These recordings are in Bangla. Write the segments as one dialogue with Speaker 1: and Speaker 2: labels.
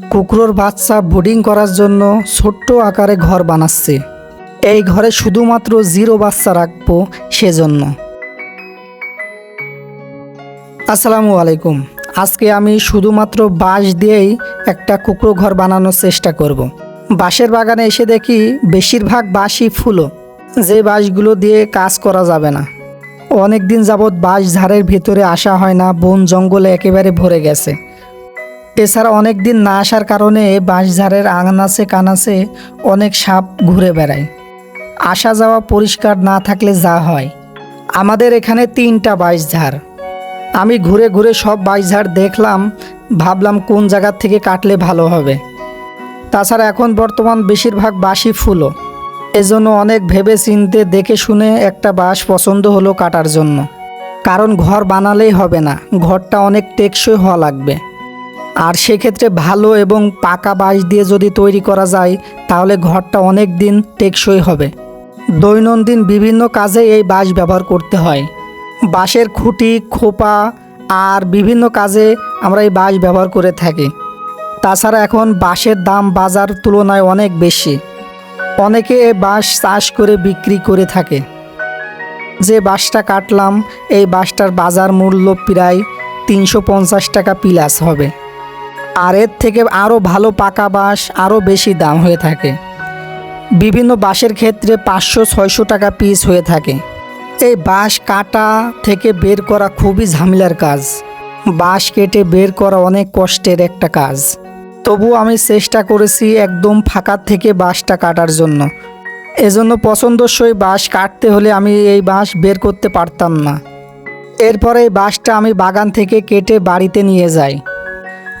Speaker 1: কুকুরের বাচ্চা বোর্ডিং করার জন্য ছোট্ট আকারে ঘর বানাচ্ছে। এই ঘরে শুধুমাত্র জিরো বাচ্চা রাখব সেজন্য। আসসালামু আলাইকুম। আজকে আমি শুধুমাত্র বাঁশ দিয়েই একটা কুকরো ঘর বানানোর চেষ্টা করব। বাঁশের বাগানে এসে দেখি বেশিরভাগ বাঁশই ফুলো। যে বাঁশগুলো দিয়ে কাজ করা যাবে না। অনেক দিন যাবৎ বাঁশ ঝাড়ের ভিতরে আসা হয় না, বন জঙ্গলে একেবারে ভরে গেছে। এছাড়া অনেক দিন না আসার কারণে বাঁশঝাড়ের আঙানাচে কানাচে অনেক সাপ ঘুরে বেড়ায়। আসা যাওয়া পরিষ্কার না থাকলে যা হয়। আমাদের এখানে তিনটা বাঁশঝাড়। আমি ঘুরে ঘুরে সব বাঁশঝাড় দেখলাম, ভাবলাম কোন জায়গার থেকে কাটলে ভালো হবে। তাছাড়া এখন বর্তমান বেশিরভাগ বাঁশই ফুলো। এজন্য অনেক ভেবে চিনতে দেখে শুনে একটা বাঁশ পছন্দ হলো কাটার জন্য। কারণ ঘর বানালেই হবে না, ঘরটা অনেক টেকসই হওয়া লাগবে। আর সেক্ষেত্রে ভালো এবং পাকা বাঁশ দিয়ে যদি তৈরি করা যায়, তাহলে ঘরটা অনেক দিন টেকসই হবে। দৈনন্দিন বিভিন্ন কাজে এই বাঁশ ব্যবহার করতে হয়। বাঁশের খুঁটি, খোপা আর বিভিন্ন কাজে আমরা এই বাঁশ ব্যবহার করে থাকি। তাছাড়া এখন বাঁশের দাম বাজার তুলনায় অনেক বেশি। অনেকে এই বাঁশ চাষ করে বিক্রি করে থাকে। যে বাঁশটা কাটলাম, এই বাঁশটার বাজার মূল্য প্রায় তিনশো পঞ্চাশ টাকা পিলাস হবে। আর এর থেকে আরও ভালো পাকা বাঁশ আরও বেশি দাম হয়ে থাকে। বিভিন্ন বাঁশের ক্ষেত্রে পাঁচশো, ছয়শো টাকা পিস হয়ে থাকে। এই বাঁশ কাটা থেকে বের করা খুবই ঝামেলার কাজ। বাঁশ কেটে বের করা অনেক কষ্টের একটা কাজ। তবু আমি চেষ্টা করেছি একদম ফাঁকা থেকে বাঁশটা কাটার জন্য। এজন্য পছন্দসই বাঁশ কাটতে হলে আমি এই বাঁশ বের করতে পারতাম না। এরপরে এই বাঁশটা আমি বাগান থেকে কেটে বাড়িতে নিয়ে যাই।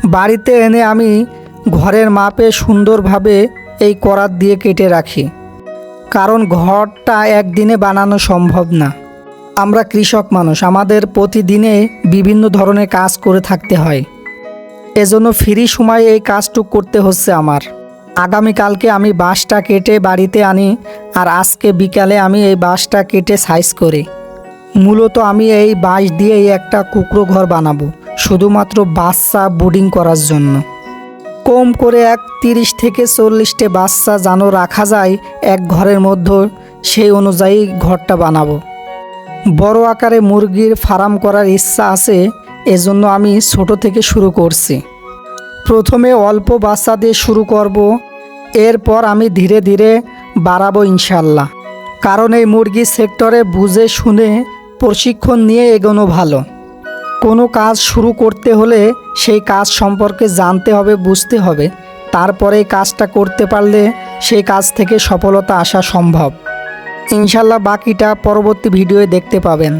Speaker 1: বাড়িতে এনে আমি ঘরের মাপে সুন্দরভাবে এই করাত দিয়ে কেটে রাখি। কারণ ঘরটা একদিনে বানানো সম্ভব না। আমরা কৃষক মানুষ, আমাদের প্রতিদিনে বিভিন্ন ধরনের কাজ করে থাকতে হয়। এজন্য ফ্রি সময়ে এই কাজটুক করতে হচ্ছে আমার। আগামীকালকে আমি বাঁশটা কেটে বাড়িতে আনি আর আজকে বিকালে আমি এই বাঁশটা কেটে সাইজ করি। মূলত আমি এই বাঁশ দিয়েই একটা কুকরো ঘর বানাবো। শুধুমাত্র বাচ্চা বোর্ডিং করার জন্য। কম করে এক তিরিশ থেকে চল্লিশটে বাচ্চা যেন রাখা যায় এক ঘরের মধ্যে, সেই অনুযায়ী ঘরটা বানাবো। বড় আকারে মুরগির ফার্ম করার ইচ্ছা আছে, এজন্য আমি ছোট থেকে শুরু করছি। প্রথমে অল্প বাচ্চা দিয়ে শুরু করব, এরপর আমি ধীরে ধীরে বাড়াবো ইনশাল্লাহ কারণ এই মুরগি সেক্টরে বুঝে শুনে, প্রশিক্ষণ নিয়ে এগোনো ভালো। কোনো কাজ শুরু করতে হলে সেই কাজ সম্পর্কে জানতে হবে, বুঝতে হবে। তারপরে কাজটা করতে পারলে সেই কাজ থেকে সফলতা আসা সম্ভব। ইনশাল্লাহ বাকিটা পরবর্তী ভিডিওয়ে দেখতে পাবেন।